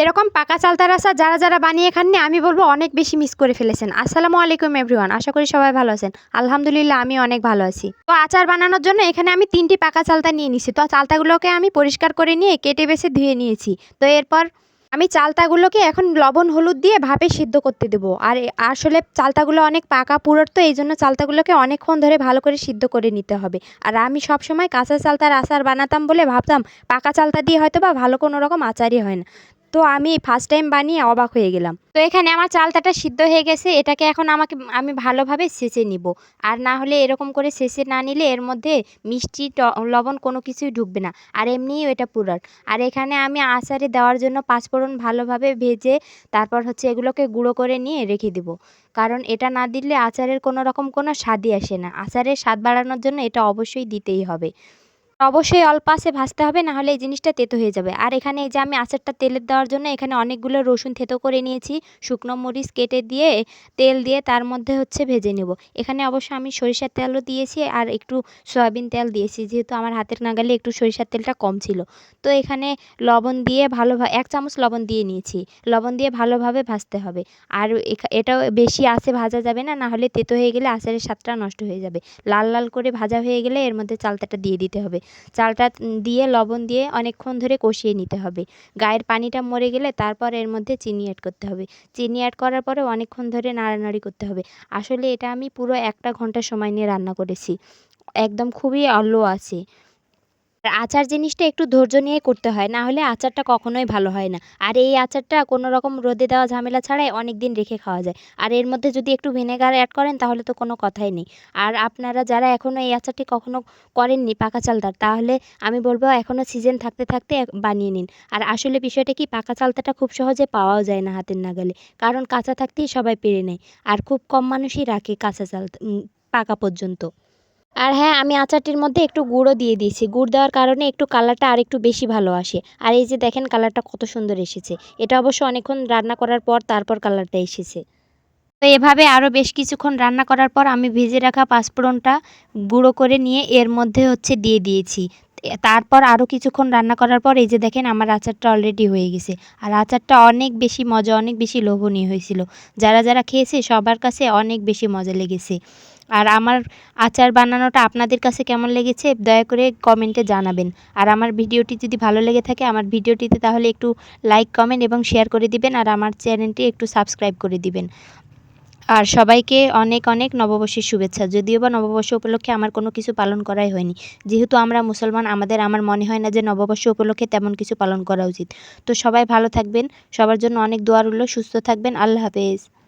এরকম পাকা চালতার আচার যারা যারা বানিয়ে খাননি, আমি বলব অনেক বেশি মিস করে ফেলেছেন। আসসালামু আলাইকুম এভরিওয়ান আশা করি সবাই ভালো আছেন। আলহামদুলিল্লাহ, আমি অনেক ভালো আছি। তো আচার বানানোর জন্য এখানে আমি তিনটি পাকা চালতা নিয়ে নিছি। তো চালতাগুলোকে আমি পরিষ্কার করে নিয়ে কেটে বেছে ধুয়ে নিয়েছি। তো এরপর আমি চালতাগুলোকে এখন লবণ, হলুদ দিয়ে ভাপে সিদ্ধ করতে দেবো। আর আসলে চালতাগুলো অনেক পাকা, পুরোর তো এই জন্য চালতাগুলোকে অনেকক্ষণ ধরে ভালো করে সিদ্ধ করে নিতে হবে। আর আমি সব সময় কাঁচা চালতার আচার বানাতাম বলে ভাবতাম, পাকা চালতা দিয়ে হয়তো বা ভালো কোনো রকম আচারই হয় না। তো আমি ফার্স্ট টাইম বানিয়ে অবাক হয়ে গেলাম। তো এখানে আমার চালতাটা সিদ্ধ হয়ে গেছে, এটাকে এখন আমাকে, আমি ভালোভাবে সেচে নিব। আর না হলে এরকম করে সেচে না নিলে এর মধ্যে মিষ্টি, ট- লবণ কোনো কিছুই ঢুকবে না। আর এমনিই এটা পুরার আর এখানে আমি আচারে দেওয়ার জন্য পাঁচফোড়ন ভালোভাবে ভেজে তারপর হচ্ছে এগুলোকে গুঁড়ো করে নিয়ে রেখে দিব। কারণ এটা না দিলে আচারের কোনো রকম কোনো স্বাদই আসে না। আচারের স্বাদ বাড়ানোর জন্য এটা অবশ্যই দিতেই হবে। অবশ্যই অল্প আঁচে ভাজতে হবে না হলে এই জিনিসটা তেতো হয়ে যাবে। আর এখানে এই যে আমি আচারটা তেলে দেওয়ার জন্য এখানে অনেকগুলো রসুন থেতো করে নিয়েছি। শুকনো মরিচ কেটে দিয়ে তেল দিয়ে তার মধ্যে হচ্ছে ভেজে নেব। এখানে অবশ্য আমি সরিষার তেলও দিয়েছি আর একটু সয়াবিন তেল দিয়েছি, যেহেতু আমার হাতের নাগালে একটু সরিষার তেলটা কম ছিল। তো এখানে লবণ দিয়ে ভালোভাবে, এক চামচ লবণ দিয়ে নিয়েছি। লবণ দিয়ে ভালোভাবে ভাজতে হবে। আর এটাও বেশি আঁচে ভাজা যাবে না না হলে তেতো হয়ে গেলে আচারের স্বাদটা নষ্ট হয়ে যাবে। লাল লাল করে ভাজা হয়ে গেলে এর মধ্যে চালতাটা দিয়ে দিতে হবে। চালটা দিয়ে, লবণ দিয়ে অনেকক্ষণ ধরে কষিয়ে নিতে হবে। গায়ের পানিটা মরে গেলে তারপর এর মধ্যে চিনি অ্যাড করতে হবে। চিনি অ্যাড করার পরে অনেকক্ষণ ধরে নাড়ানাড়ি করতে হবে। আসলে এটা আমি পুরো একটা ঘণ্টা সময় নিয়ে রান্না করেছি। একদম খুবই লো আছে। আর আচার জিনিসটা একটু ধৈর্য নিয়ে করতে হয় না হলে আচারটা কখনোই ভালো হয় না। আর এই আচারটা কোনো রকম রোদে দেওয়া ঝামেলা ছাড়াই অনেক দিন রেখে খাওয়া যায়। আর এর মধ্যে যদি একটু ভিনেগার অ্যাড করেন তাহলে তো কোনো কথাই নেই। আর আপনারা যারা এখনও এই আচারটি কখনো করেননি পাকা চালতার তাহলে আমি বলব এখনও সিজন থাকতে থাকতে বানিয়ে নিন। আর আসলে বিষয়টা কি পাকা চালতাটা খুব সহজে পাওয়াও যায় না হাতের নাগালে। কারণ কাঁচা থাকতেই সবাই পেরে নেয়। আর খুব কম মানুষই রাখে কাঁচা উম, পাকা পর্যন্ত। আর হ্যাঁ আমি আচারটির মধ্যে একটু গুঁড়ো দিয়ে দিয়েছি। গুড় দেওয়ার কারণে একটু কালারটা আর একটু বেশি ভালো আসে। আর এই যে দেখেন, কালারটা কত সুন্দর এসেছে। এটা অবশ্য অনেকক্ষণ রান্না করার পর তারপর কালারটা এসেছে। তো এভাবে আরও বেশ কিছুক্ষণ রান্না করার পর আমি ভেজে রাখা পাঁচফোড়নটা গুঁড়ো করে নিয়ে এর মধ্যে হচ্ছে দিয়ে দিয়েছি। তারপর আরও কিছুক্ষণ রান্না করার পর এই যে দেখেন, আমার আচারটা অলরেডি হয়ে গেছে। আর আচারটা অনেক বেশি মজা, অনেক বেশি লোভনীয় হয়েছিল। যারা যারা খেয়েছে, সবার কাছে অনেক বেশি মজা লেগেছে। আর আমার আচার বানানোটা আপনাদের কাছে কেমন লেগেছে দয়া করে কমেন্টে জানাবেন। আর আমার ভিডিওটি যদি ভালো লেগে থাকে আমার ভিডিওটিতে তাহলে একটু লাইক, কমেন্ট এবং শেয়ার করে দিবেন আর আমার চ্যানেলটি একটু সাবস্ক্রাইব করে দিবেন। আর সবাইকে অনেক অনেক নববর্ষের শুভেচ্ছা। যদিও বা নববর্ষ উপলক্ষে আমার কোনো কিছু পালন করাই হয়নি। যেহেতু আমরা মুসলমান, আমাদের, আমার মনে হয় না যে নববর্ষ উপলক্ষে তেমন কিছু পালন করা উচিত। তো সবাই ভালো থাকবেন, সবার জন্য অনেক দোয়া রইল, সুস্থ থাকবেন, আল্লাহ হাফেজ।